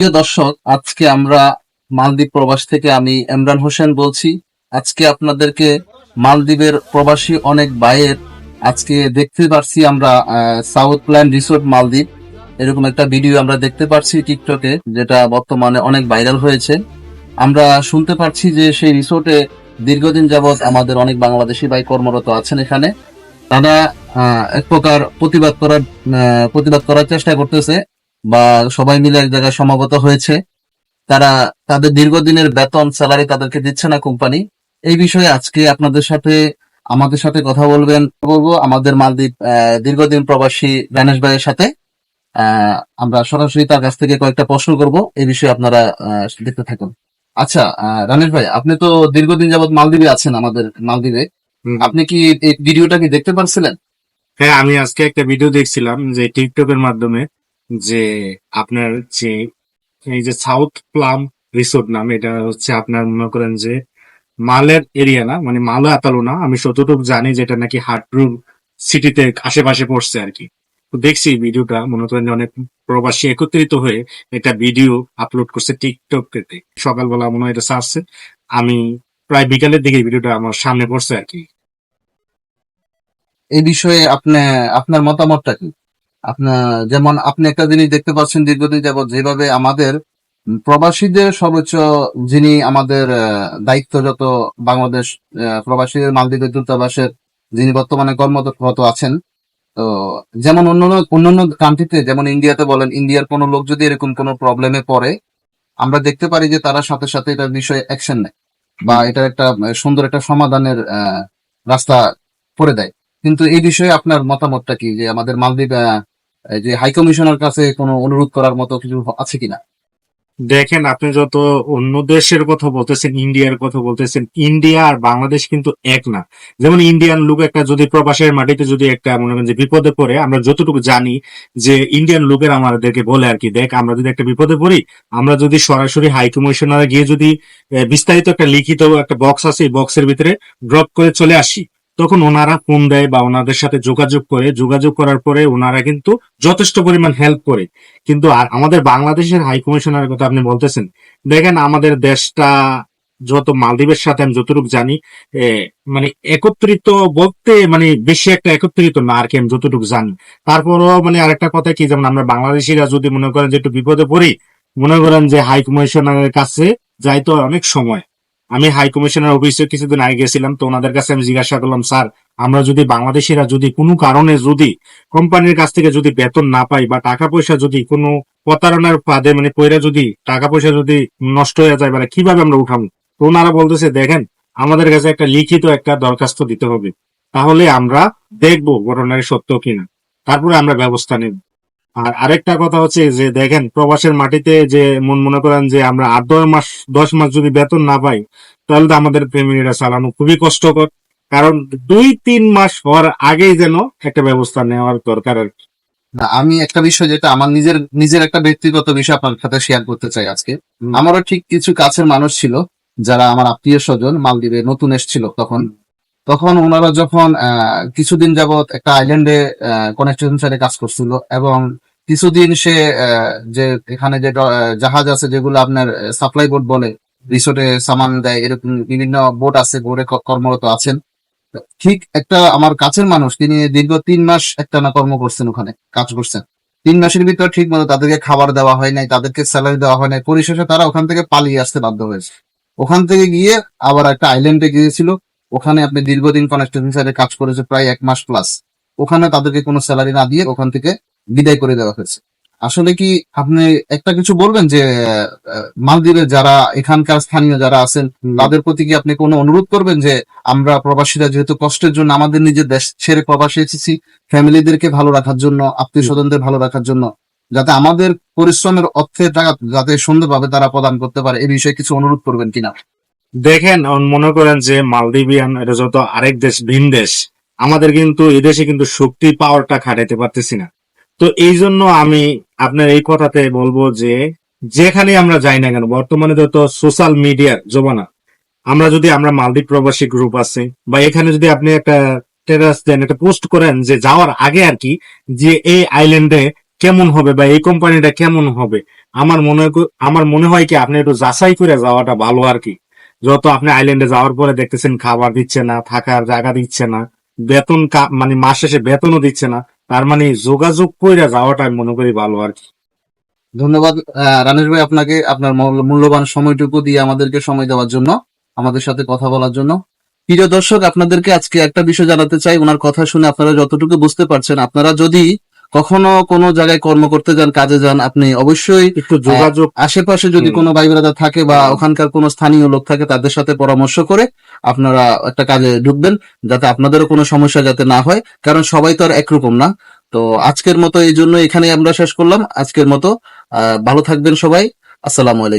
প্রিয় দর্শক, আজকে আমরা মালদ্বীপ প্রবাস থেকে আমি ইমরান হোসেন বলছি। আজকে আপনাদেরকে মালদ্বীপের প্রবাসী অনেক ভাইয়ের আজকে দেখতে পারছি আমরা সাউথ প্ল্যান রিসোর্ট মালদ্বীপ। এরকম একটা ভিডিও আমরা দেখতে পারছি টিকটকে যেটা বর্তমানে অনেক ভাইরাল হয়েছে। আমরা শুনতে পারছি যে সেই রিসোর্টে দীর্ঘদিন যাবৎ আমাদের অনেক বাংলাদেশি ভাই কর্মরত আছেন এখানে। তারা এক প্রকার প্রতিবাদ করার প্রতিবাদ করার চেষ্টা করতেছে। বা সবাই মিলে এক জায়গায় সমাগত হয়েছে। তারা তাদের দীর্ঘদিনের বেতন স্যালারি তাদেরকে দিচ্ছে না কোম্পানি। এই বিষয়ে আজকে আপনাদের সাথে আমাদের সাথে কথা বলবেন বলব আমাদের মালদ্বীপ দীর্ঘদিন প্রবাসী রানেশ ভাইয়ের সাথে। আমরা সরাসরি তার কাছ থেকে কয়েকটা প্রশ্ন করব এই বিষয়ে আপনারা দেখতে থাকুন। আচ্ছা রানেশ ভাই আপনি তো দীর্ঘদিন যাবত মালদ্বীপে আছেন আমাদের মালদ্বীপে। আপনি কি এই ভিডিওটা কি দেখতে পারছিলেন? হ্যাঁ আমি আজকে একটা ভিডিও দেখছিলাম যে টিকটকের মাধ্যমে। যে আপনার যে এই যে সাউথ প্লাম রিসোর্ট নাম, এটা হচ্ছে আপনার মনে করেন যে মালের এরিয়া না মানে মালে আতালো না। আমি যতটুকু জানি যেটা নাকি হাটরুম সিটিতে আশেপাশে পড়ছে আর কি দেখছি ভিডিওটা, মনে করেন অনেক প্রবাসী একত্রিত হয়ে একটা ভিডিও আপলোড করছে টিকটক টিকটকেতে সকালবেলা মনে হয় এটা সারছে আমি প্রায় বিকালের দিকে ভিডিওটা আমার সামনে পড়ছে আর কি এই বিষয়ে আপনি, আপনার মতামতটা কি? আপনার যেমন আপনি একটা জিনিস দেখতে পাচ্ছেন দীর্ঘদিন যাবত যেভাবে আমাদের প্রবাসীদের সর্বোচ্চ যিনি আমাদের আহ, দায়িত্বরত বাংলাদেশ প্রবাসীদের মালদ্বীপের দূতাবাসের যিনি বর্তমানে কর্মরত আছেন তো যেমন অন্যান্য অন্যান্য কান্ট্রিতে যেমন ইন্ডিয়াতে বলেন ইন্ডিয়ার কোনো লোক যদি এরকম কোনো প্রবলেমে পড়ে আমরা দেখতে পারি যে তারা সাথে সাথে এটার বিষয়ে অ্যাকশন নেয় বা এটার একটা সুন্দর একটা সমাধানের রাস্তা করে দেয়। কিন্তু এই বিষয়ে আপনার মতামতটা কি? যে আমাদের মালদ্বীপ যে হাই কমিশনার কাছে কোনো অনুরোধ করার মতো কিছু আছে কিনা? দেখেন, আপনি যত অন্য দেশের কথা বলতেছেন ইন্ডিয়ার কথা বলতেছেন ইন্ডিয়া আর বাংলাদেশ কিন্তু এক না। যেমন ইন্ডিয়ান লোক একটা যদি প্রবাসের মাটিতে যদি একটা মনে করেন যে বিপদে পড়ে, আমরা যতটুকু জানি যে ইন্ডিয়ান লোকের আমাদেরকে বলে আর কি, দেখ, আমরা যদি একটা বিপদে পড়ি, আমরা যদি সরাসরি হাই কমিশনারে গিয়ে যদি বিস্তারিত একটা লিখিত একটা বক্স আছে, এই বক্সের ভিতরে ড্রপ করে চলে আসি। তখন ওনারা ফোন দেয় বা ওনাদের সাথে যোগাযোগ করে। যোগাযোগ করার পরে ওনারা কিন্তু যথেষ্ট পরিমাণ হেল্প করে। কিন্তু আর আমাদের বাংলাদেশের হাই কমিশনারের কথা আপনি বলতেছেন, দেখেন আমাদের দেশটা যত মালদ্বীপের সাথে আমি যতটুকু জানি মানে একত্রিত বলতে মানে বেশি একটা একত্রিত না আর কি আমি যতটুকু জানি। তারপরও মানে আরেকটা কথা কি, যেমন আমরা বাংলাদেশিরা যদি মনে করেন যে একটু বিপদে পড়ি, মনে করেন যে হাই কমিশনারের কাছে যাইতে অনেক সময়। আমি হাই কমিশনার অফিসে কিছুদিন আগে গেছিলাম, তো ওনাদের কাছে আমি জিজ্ঞাসা করলাম, স্যার, আমরা যদি বাংলাদেশিরা যদি কোনো কারণে যদি কোম্পানির কাছ থেকে যদি বেতন না পাই বা টাকা পয়সা যদি কোনো প্রতারণার ফাঁদে মানে পয়রা যদি টাকা পয়সা যদি নষ্ট হয়ে যায় মানে কীভাবে আমরা উঠাবো? তো ওনারা বলতেছে, দেখেন, আমাদের কাছে একটা লিখিত একটা দরখাস্ত দিতে হবে। তাহলে আমরা দেখব ঘটনার সত্য কিনা। তারপরে আমরা ব্যবস্থা নেব। আর আরেকটা কথা হচ্ছে যে দেখেন প্রবাসের মাটিতে যে মন মনে করেন যে আমরা আট দশ মাস দশ মাস যদি বেতন না পাই তাহলে তো আমাদের ফ্যামিলিটা চালানো খুবই কষ্টকর। কারণ দুই তিন মাস হওয়ার আগেই যেন একটা ব্যবস্থা নেওয়ার দরকার আর কি। না আমি একটা বিষয় যেটা আমার নিজের নিজের একটা ব্যক্তিগত বিষয় আপনার সাথে শেয়ার করতে চাই আজকে। আমারও ঠিক কিছু কাছের মানুষ ছিল যারা আমার আত্মীয় স্বজন মালদ্বীপে নতুন এসেছিল তখন। তখন ওনারা যখন কিছুদিন যাবত একটা আইল্যান্ডে কনেকশন সাইডে কাজ করছিল এবং কিছুদিন সে যে এখানে যে জাহাজ আছে যেগুলো আপনার সাপ্লাই বোট বলে রিসোর্টে সামান দেয়, এরকম বিভিন্ন বোট আছে বোর্ডে কর্মরত আছেন। ঠিক একটা আমার কাছের মানুষ, তিনি দীর্ঘ তিন মাস একটা না কর্ম করছেন ওখানে, কাজ করছেন। তিন মাসের ভিতর ঠিক মতো তাদেরকে খাবার দেওয়া হয় নাই, তাদেরকে স্যালারি দেওয়া হয় নাই, পরিশেষে তারা ওখান থেকে পালিয়ে আসতে বাধ্য হয়েছে। ওখান থেকে গিয়ে আবার একটা আইল্যান্ডে গিয়েছিল। ওখানে আপনি দীর্ঘদিন কনস্ট্রাকশন সাইডে কাজ করেছে প্রায় এক মাস প্লাস ওখানে তাদেরকে কোনো স্যালারি না দিয়ে ওখান থেকে বিদায় করে দেওয়া হয়েছে। আসলে কি আপনি একটা কিছু বলবেন যে মালদ্বীপের যারা এখানকার স্থানীয় যারা আছেন, তাদের প্রতি কি আপনি কোনো অনুরোধ করবেন যে, আমরা প্রবাসীরা যেহেতু কষ্টের জন্য আমাদের নিজের দেশ ছেড়ে প্রবাসী এসেছি, ফ্যামিলিদেরকে ভালো রাখার জন্য, আত্মীয় স্বজনদের ভালো রাখার জন্য, যাতে আমাদের পরিশ্রমের অর্থের টাকা যাতে সুন্দরভাবে তারা প্রদান করতে পারে এই বিষয়ে কিছু অনুরোধ করবেন কিনা? দেখেন মনে করেন যে মালদ্বীপিয়ান এটা যত আরেক দেশ, ভিন দেশ, আমাদের কিন্তু এদেশে কিন্তু শক্তি পাওয়ারটা খাটাইতে পারতেছি না। তো এই জন্য আমি আপনার এই কথাতে বলব যে যেখানে আমরা যাই না কেন, বর্তমানে যত সোশ্যাল মিডিয়ার জমানা, আমরা যদি আমরা মালদ্বীপ প্রবাসী গ্রুপ আছে, বা এখানে যদি আপনি একটা টেরাস দেন, একটা পোস্ট করেন যে যাওয়ার আগে আর কি, যে এই আইল্যান্ডে কেমন হবে, বা এই কোম্পানিটা কেমন হবে, আমার মনে আমার মনে হয় কি আপনি একটু যাচাই করে যাওয়াটা ভালো আর কি। যত আপনি আইল্যান্ডে যাওয়ার পরে দেখতেছেন খাবার দিচ্ছে না, থাকার জায়গা দিচ্ছে না, বেতন মানে মাস শেষে বেতনও দিচ্ছে না, তার মানে যোগাযোগ করে যাওয়াটা আমি মনে করি ভালো আর কি। ধন্যবাদ রানেশ ভাই আপনাকে আপনার মূল্যবান সময়টুকু দিয়ে আমাদেরকে সময় দেওয়ার জন্য, আমাদের সাথে কথা বলার জন্য। প্রিয় দর্শক, আপনাদেরকে আজকে একটা বিষয় জানাতে চাই, ওনার কথা শুনে আপনারা যতটুকু বুঝতে পারছেন, আপনারা যদি কখনো কোনো জায়গায় কর্ম করতে যান কাজে যান আপনি অবশ্যই একটু যোগাযোগ। আশেপাশে যদি কোনো ভাই ব্রাদার থাকে বা ওখানকার কোনো স্থানীয় লোক থাকে তাদের সাথে পরামর্শ করে আপনারা একটা কাজে ঢুকবেন যাতে আপনাদেরও কোনো সমস্যা যাতে না হয় কারণ সবাই তো আর একরকম না। তো আজকের মতো এই জন্য এখানে আমরা শেষ করলাম। আজকের মতো আহ ভালো থাকবেন সবাই। আসসালামু আলাইকুম।